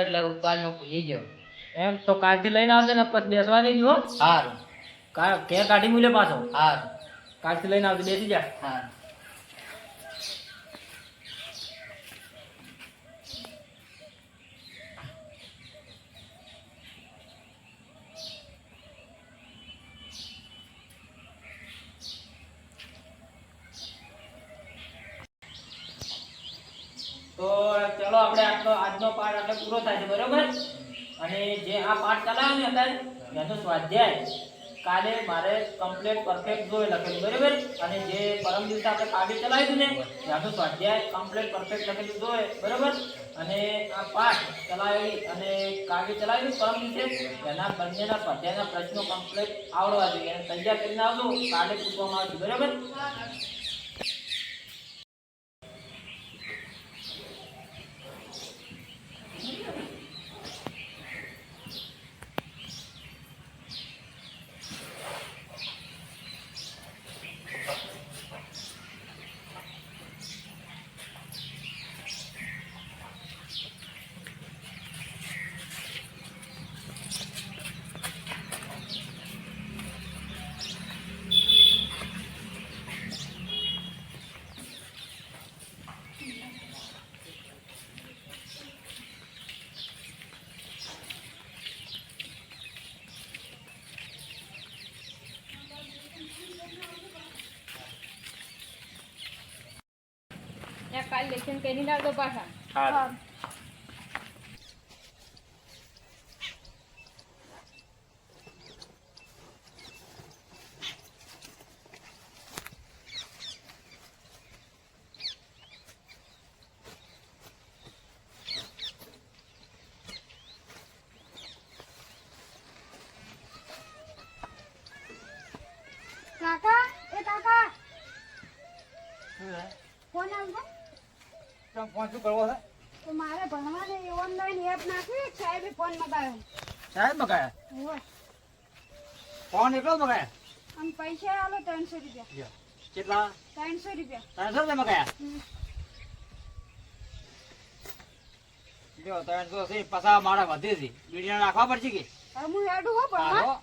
એટલે ઉપાડનો ભૂલી ગયો એમ તો કાલથી લઈને આવશે ને પછી? બેસવાની જ હો સારું કા- કાઢી મૂલે પાછો સારું કાલથી લઈને આવજે બેસી જા. સારું તો ચલો આપણે આટલો, આજનો પાઠ આટલો પૂરો થાય છે, બરોબર? અને જે આ પાઠ ચલાવ્યો ને અત્યારે એનો સ્વાધ્યાય. કાલે મારે કમ્પ્લીટ પરફેક્ટ જોઈ લખેલું, બરોબર? અને જે પરમ દિવસે આપણે કાવ્ય ચલાવ્યું ને, એનું સ્વાધ્યાય કમ્પ્લીટ પરફેક્ટ લખેલું જોઈએ બરોબર? અને આ પાઠ ચલાવી અને કાવ્ય ચલાવ્યું પરમ દિવસે, એના બંનેના સ્વાધ્યાયના પ્રશ્નો કમ્પ્લીટ આવડવા જોઈએ. અને તૈયાર કરીને આવજો, કાલે પૂછવામાં આવશે, બરોબર કાલ લેખન કરી નાખો પાછા. હા કાકા એ કાકા ફોન આવશે ફોન શું કરવો છે? તો મારે ભણવા છે ઓનલાઈન એપ નાખી સાહેબે ફોન મગાવ્યો. સાહેબ મગાયા? ફોન એટલો જ મગાયા? આમ પૈસા આલો ત્રણસો રૂપિયા. કેટલા? ત્રણસો રૂપિયા. ત્રણસો રૂપિયા મગાયા? જો ત્રણસો છે પાછા મારા વધે છે. બીડીને રાખવા પડશે કે? હું હેડું હો ભણવા.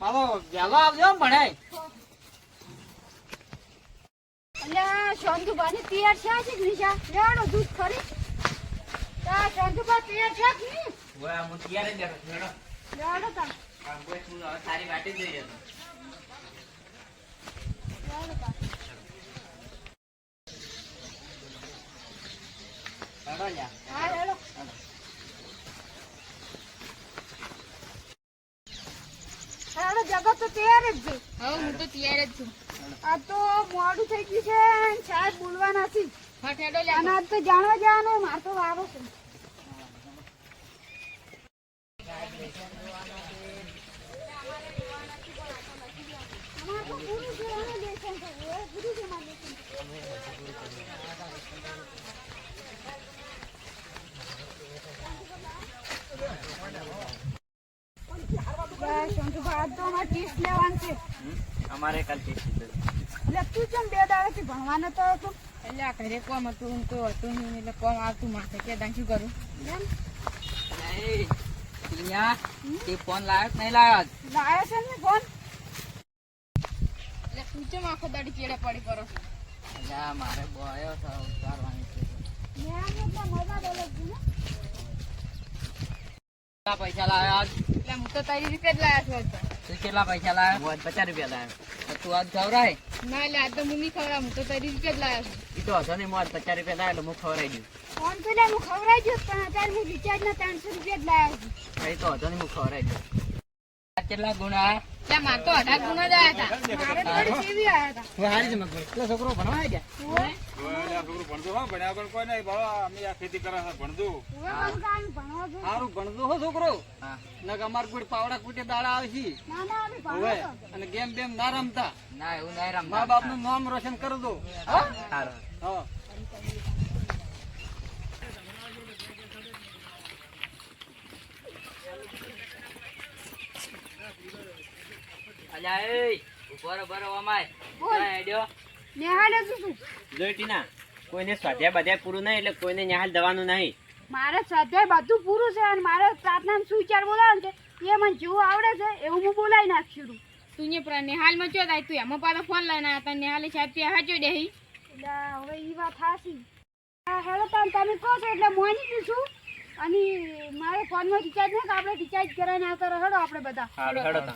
પાછો વહેલો આવજો ભણાય. એટલે શાંતુભાઈ તૈયાર છે છે નિશા લેવાનો દૂધ ખરી. તા શાંતુભાઈ તૈયાર છે કે નહીં? ઓય હું તૈયાર જ બેઠો છું લેવાનો તા કામ કોઈ શું હવે તારી વાટે જ જઈએ તો. લેવાનો તા હેડો લ્યા. હા હેડો હેડો જગત તો તૈયાર જ છે. હવે હું તો તૈયાર જ છું. આ તો મોડું થઈ ગયું છે સાહેબ બોલવા અને આજ તો જાણવા જવાનું માર તો વારો છે અમારે તો પૂરું છે અને લેસન છે એ પૂરું છે મારું લેસન. બસ, શંકુભાઈ, આજ તો અમારે લેવાનું છે. અમારે કાલ ટેસ્ટ એટલે તું કેમ બે દાડાથી ભણવાનો તો હતો? એટલે આ ઘરે કોમ હતું હું કોઈ હતું નહીં એટલે કોમ આવતું માથે કે શું કરું? એમ? તે ફોન લાવ્યો નહીં લાવ્યો આજ? છે ને ફોન? એટલે તું કેમ આખો દાડી ચેડે પડી કરો? છો? અલ્યા, મારે બોયો તો ઉતારવાની છે. મેં એટલે મજા બોલે છે ને. કેટલા પૈસા લાવ્યો એટલે હું તો તારી રીતે જ લાયા છું તું. કેટલા પૈસા લાવ્યો પચાસ રૂપિયા લાવ્યો તું આજ ખવડાય? ના એટલે આજ તો મમ્મી ખવડાવું તો તારી રીતે જ લાયા છું. ઈ તો હશે નહીં મોજ પચાસ રૂપિયા થાય એટલે હું ખવડાવી દઉં. ફોન પેલા હું ખવડાવી દઉં પણ અત્યારે હું રિચાર્જના ત્રણસો રૂપિયા જ લાવ્યો છું. એ તો હશે નહીં હું ખવડાવી દઉં. કેટલા ગુણા? ત્યાં માર તો અઢાર ગુણા જ આયા હતા. મારે થોડી સેવી આવ્યા હતા. છોકરો ભણવા ગયા છોકરું ભણતું હા ભણ્યા પણ કોઈ નહીં. બાબા અમે આ ખેતી કરે છે ભણતું સારું ભણતું હો છોકરો. ને નક અમાર કોઈ પાવડા કુટે દાડા આવશે ના ના હવે અને ગેમ બેમ ના રમતા. ના એવું ના રમતા. મા બાપનું નામ રોશન કરી દો. હા? અલ્યા એ ઊભો બરો અમાય બોલ. જોઈ ટીના. કોઈને સ્વાધ્યાય બધ્યાય પૂરું નહીં એટલે કોઈને ન્યાહાલ દવાનું નહીં. મારે સ્વાધ્યાય બધું પૂરું છે અને મારે પ્રાર્થના સુવિચાર બોલાવે છે એ મને જેવું આવડે છે એવું હું બોલાવી નાખશું છું. તું ને પ્રા- નિહાલમાં ચો થાય? તું એમાં પાછો ફોન લઈને આવ્યા હતા નિહાલે સાહેબ ત્યાં હાચો દે એટલે હવે એ વાત હાસી હેલો તાન તમે કહો છો એટલે મોની જઈશું અને મારે ફોનમાં રિચાર્જ નહીં કે આપણે રિચાર્જ કરાવીને આવતા રહો. હેડો આપણે બધા. હેડો.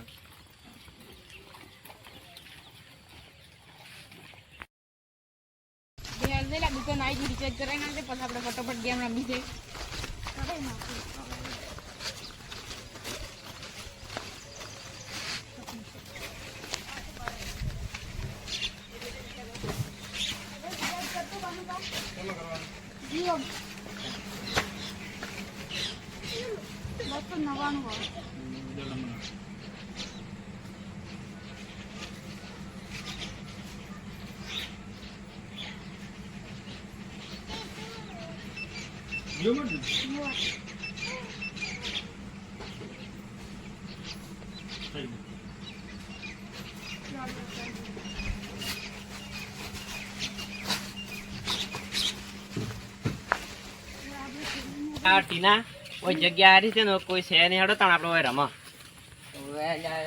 નિહાલ ને જી રિચાર્જ કરાવી નાખે પછી આપણે ફટોફટ ગેમ રમી જઈએ. જીઓ. બસો નવ્વાણું હોય. ટીના કોઈ જગ્યા હારી છે ને કોઈ છે નહીં હેડો તાણ આપણે ઓય રમો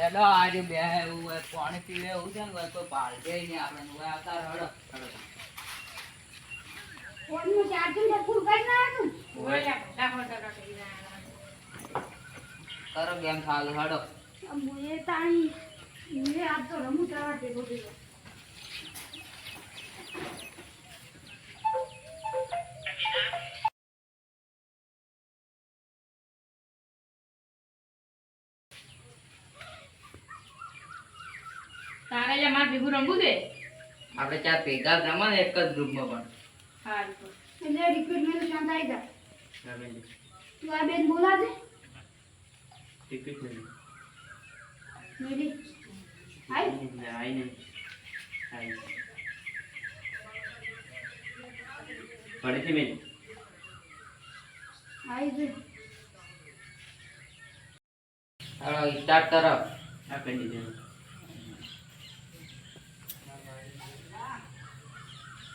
હેડો આજે બે હોય પાણી પીવે એવું છે ને હોય કોઈ પાલટે નહીં આપણે હોય આવતા રહો હેડો. ફોનનું ચાર્જિંગ ફૂલ કરી નાખ્યું. કરો ગેમ ખાલી હેડો. તાણી. તારે જ અમારે ભેગું રમવું દે આપણે ચાર ભેગા રમો ને એક જ ગ્રુપમાં પણ એટલે રિક્રુટમેન્ટ શાંત આવી જા. તું આ બેન બોલાવજે. મેરી. જોઈ. હેડો સ્ટાર્ટ કરો. આ કરી દીધું.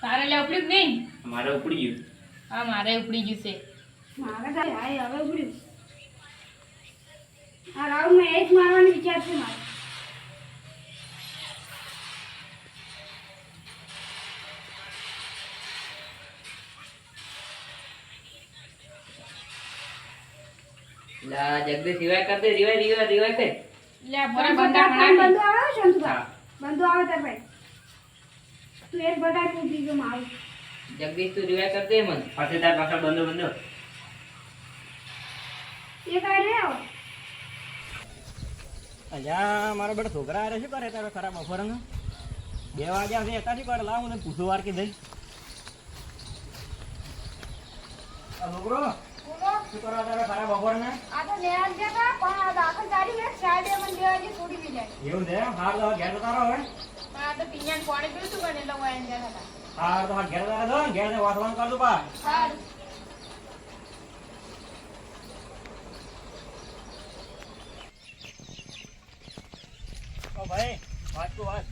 તારે લે ઉપડ્યું નહીં? મારે ઉપડી ગયું. હા મારે ઉપડી ગયું છે. મારે હવે ઉપડ્યું. આ રાઉન્ડમાં એક મારવાનો વિચાર છે મારે. લા જગદીશ રિવાય કર દે રિવાય રિવાય રિવાય કર લે આ ભરા બંધો આવે, ખણા બંધો આવે છે ને તું હા. બંધો આવે તાર ભાઈ. તું એક બટાક તું બીજો માં જગદીશ તું રિવાય કર દે મને. પાછળ પાછળ બંધો બંધો. એક આઈ રે અલ્યા મારો બેટા છોકરા હારે શું કરે તારે ખરાબ બપોરંગ બે વાગ્યા છે એતાથી કરે લાવ મને પૂછો વાર કે છોકરો? શું તારો આ તો લેવા જ ગયા પણ આ દાખલ તારી મેં સાહેબે મને બે વાગે છોડી દીધા. એવું છે હાર તો ઘેર તારો હવે આ તો પિંજાને પાણી પીવું તું પણ એટલે હું આઈને હતા. હાર તો હાર ઘેર તારે દો ઘેર ને વાસવાનું કરતું પા સારું ઓ ભાઈ વાત તો વાત.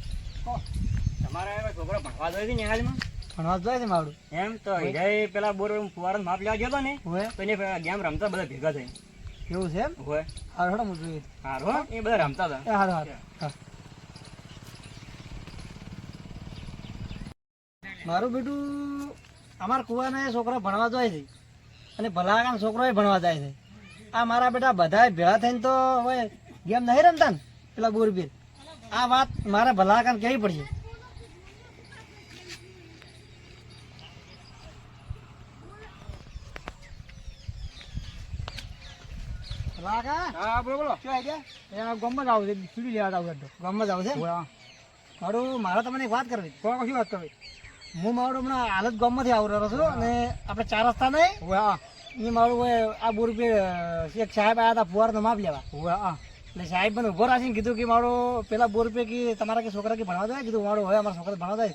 તમારા છોકરો ભણવા જોઈએ ને હાલમાં? ભણવા છે મારું. એમ તો હિરાય પેલા બોર ફુવારા માપ લેવા ગયો ને તો એને ગેમ રમતા બધા ભેગા થઈ એવું છે એમ? હોય હારું હું જોઈએ હારું એ બધા રમતા હતા. હારું હારું. મારું બેટું અમારા કુવાના છોકરા ભણવા જાય છે. અને ભલાકાના છોકરો ભણવા જાય છે. આ મારા બેટા બધા ભેળા થઈને તો હવે ગેમ નહીં રમતા ને પેલા બોરબીર આ વાત મારે ભલાકાને કહેવી પડશે. લાગા? હા બોલો બોલો. શું આઈડિયા? એ આવું છે લેવા આવું આવું છે? મારું મારે તમને એક વાત કરવી કોણ કશી વાત કરવી? હું મારું હમણાં હાલત ગામમાંથી આવું રહ્યો છું અને આપણે ચાર રસ્તા નહીં એ મારું આ બોર એક સાહેબ આવ્યા હતા ફુવારનો માપ લેવા. એટલે સાહેબ મને ઊભો રાખીને કીધું કે મારો પેલા બોર રૂપિયે કે તમારા કે છોકરા કે ભણવા જાય? કીધું મારું હવે અમારા છોકરા ભણવા જાય.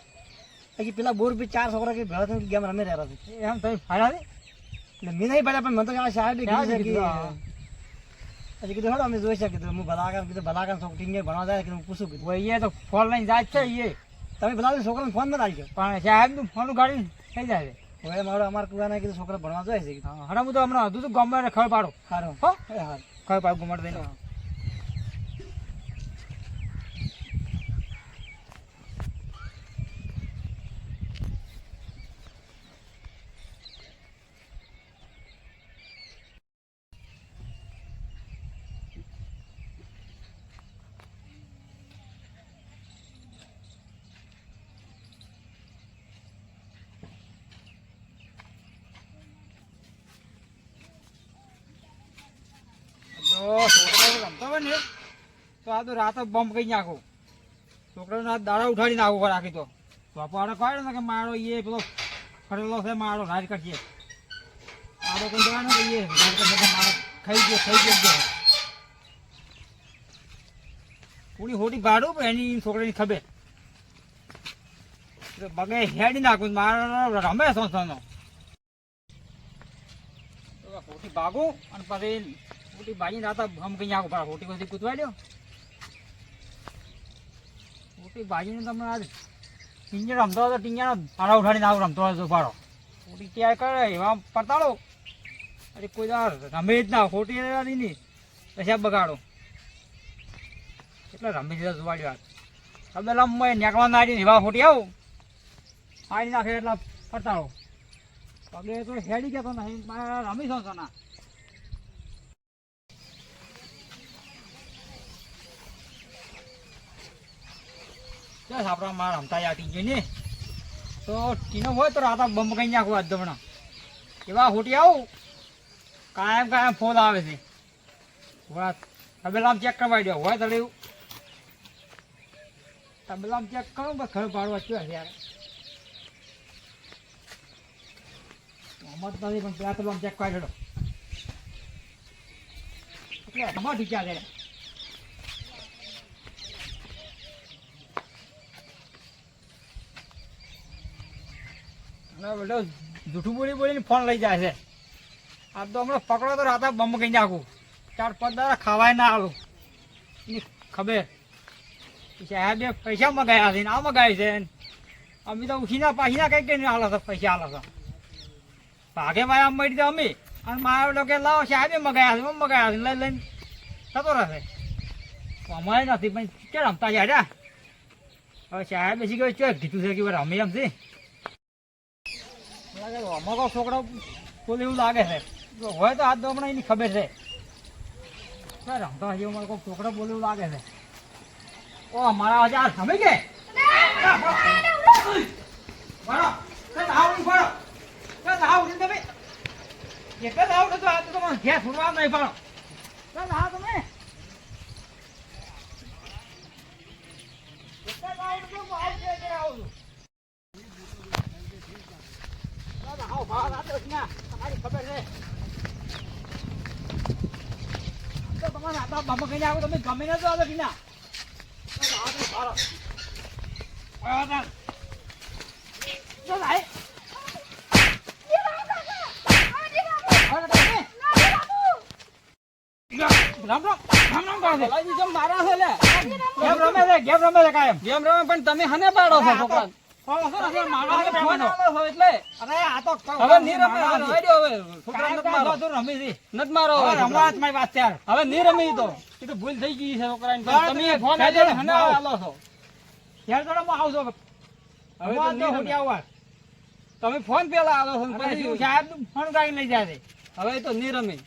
પછી પેલા બોર રૂપિયે ચાર છોકરા કે ભેળા થઈને ગેમ રમી રહ્યા છે એમ તમે ફાળા એટલે મેં નહીં પડ્યા પણ મને તો સાહેબે પછી કીધું હેડો અમે જોઈ શકીએ. હું ભલાકર કીધું ભલાકર છોકરી ટીંગે ભણવા જાય. કે હું પૂછું. કીધું એ તો ફોન લઈને જાય છે એ. તમે ભલા છોકરાને ફોન આવી ગયો પણ સાહેબનું ફોન ગાડી થઈ જાય હવે મારો અમારા કુવાને કીધું છોકરા ભણવા જાય છે. હા હું તો હમણાં હજુ તો ગમે ખબર પાડો. સારું હો? હા ખબર પાડો ગુમાડ દઈને છોકરાઓ રમતા હોય ને, તો આ તો રાતે બમ્પ કરી નાખો. છોકરાઓને આ દાડા ઉઠાડી નાખો રાખી તો મારો એ પેલો મારો, રાજ કરશે આડો કોઈ જવાનું કે એ. રાજ કરશે કે મારો ભાડું એની છોકરાની ખબે બગે હેડી નાખું, મારો રમે સંસ્થાનો હોટી ભાગું અને પછી મોટી બાજી રાતા હમ કઈ આખો ભાડા મોટી બધી કૂદવાઈ લ્યો મોટી બાજીને તમે આજ ટીંજર રમતો હતો ટીંજાનો ભાડા ઉઠાડીને આવું રમતો હતો ભાડો મોટી ત્યાં કરે એવા પડતાળો અરે કોઈ રમે જ ના ખોટી નહીં પછી બગાડો એટલે રમી દીધા જોવાડ્યો આ હવે લંબાઈ નીકળવા ના આવીને એવા ખોટી આવું આવી નાખે એટલે પડતાળો પગે તો હેડી જતો નહીં મારે રમી છો ના બસ આપણા માર રમતા આટી ગયો ને. તો ટીનો હોય તો રાતા બંબ કઈ નાખો આજ દમણા. એવા હોટી આવું. કાયમ કાયમ ફોન આવે છે. તબેલામ ચેક કરવા દો હોય તો એવું તબેલામ ચેક કરો બસ ખરું પાડવા ચો યાર. અમાર પણ પેલા તબેલામ ચેક કરી દો એટલે તમારે ટીચા છે. અને બધો જૂઠું બોલી બોલીને ફોન લઈ જાય છે. આ તો હમણાં પકડો તો રાતા બમ કઈ નાખું. ચાર પાંચ દાડા ખાવાય ના આવું એની ખબર? સાહેબે પૈસા મગાયા છે ને આ મગાય છે ને. અમે તો ઉછીના પાછીના કઈ કઈ હાલો છો પૈસા હાલો છો ભાગે મારા મળી દે અમે. અને મારા લોકો લાવો સાહેબે મગાયા છે મગાયા છે લઈ લઈને. થતો રહેશે. અમારે નથી પણ કે રમતા જાય હવે સાહેબ બેસી ગયો ચોક કીધું છે કે રમે એમ છે, અમારો છોકરો બોલે એવું લાગે છે. હોય તો હાથ દમણા એની ખબર છે. રમતા હજી અમારો કોઈ છોકરો બોલે એવું લાગે છે. ઓ મારા હજાર સમય કે એક જ આવ નહીં ભણો કદ આવ નહીં તમે. એ કદ આવ તો આ તો તમારે ઘેર છોડવા નહીં કદ તમે એ કદ આવ તો હું આવ છે કે આવું છું દાદા, આવો, ભાવ ના. તમારી ખબર છે. તો તમારા હાથમાં બાબા કહીને આવો, તમે ગમે ને તો આવો કે ના? દાદા, આવો તમે ભારો. આવો તાર. દાદા, આય. આવો તમે. રામ રામ રામ રામ કરો છો? ગેમ રમે છે કાયમ ગેમ રમે પણ તમે હને પાડો છો છોકરા હવે નહીં રમે છોકરા નથી મારો. રમી છે નથી મારો રમવા જ મારી વાત છે. યાર હવે નહીં રમી તો. એ તો ભૂલ થઈ ગઈ છે છોકરાની તમે ફોન આલો છો યાર તો હું આવજો. હવે તો નહીં હોટી આવવા તમે ફોન પેલા આલો છો પછી સાહેબ ફોન કાઢી લઈ જાય હવે તો નહીં રમી.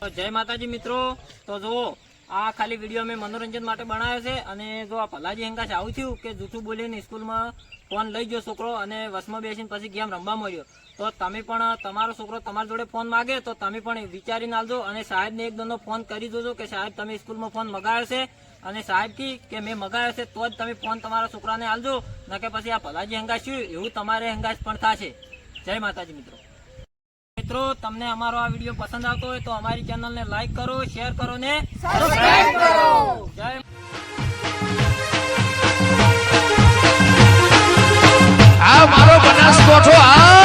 તો જય માતાજી મિત્રો. તો જુઓ આ ખાલી વીડિયો મેં મનોરંજન માટે બનાવ્યો છે અને જો આ ભલાજી હંકાશ આવું થયું કે જૂઠું બોલીને સ્કૂલમાં ફોન લઈ ગયો છોકરો અને વસમાં બેસીને પછી ગેમ રમવા મળ્યો. તો તમે પણ તમારો છોકરો તમારા જોડે ફોન માગે તો તમે પણ વિચારીને આવજો અને સાહેબને એક દોનો ફોન કરી દેજો કે સાહેબ તમે સ્કૂલમાં ફોન મગાવ્યો છે અને સાહેબ કી કે મેં મગાવ્યો છે તો જ તમે ફોન તમારા છોકરાને આલજો ન કે પછી આ ભલાજી હંગાશ થયું એવું તમારે હંગાશ પણ થશે. જય માતાજી મિત્રો. મિત્રો તમને અમારો આ વીડિયો પસંદ આવતો હોય તો અમારી ચેનલને લાઈક કરો શેર કરો ને જય આ મારો બનાસકોઠો આ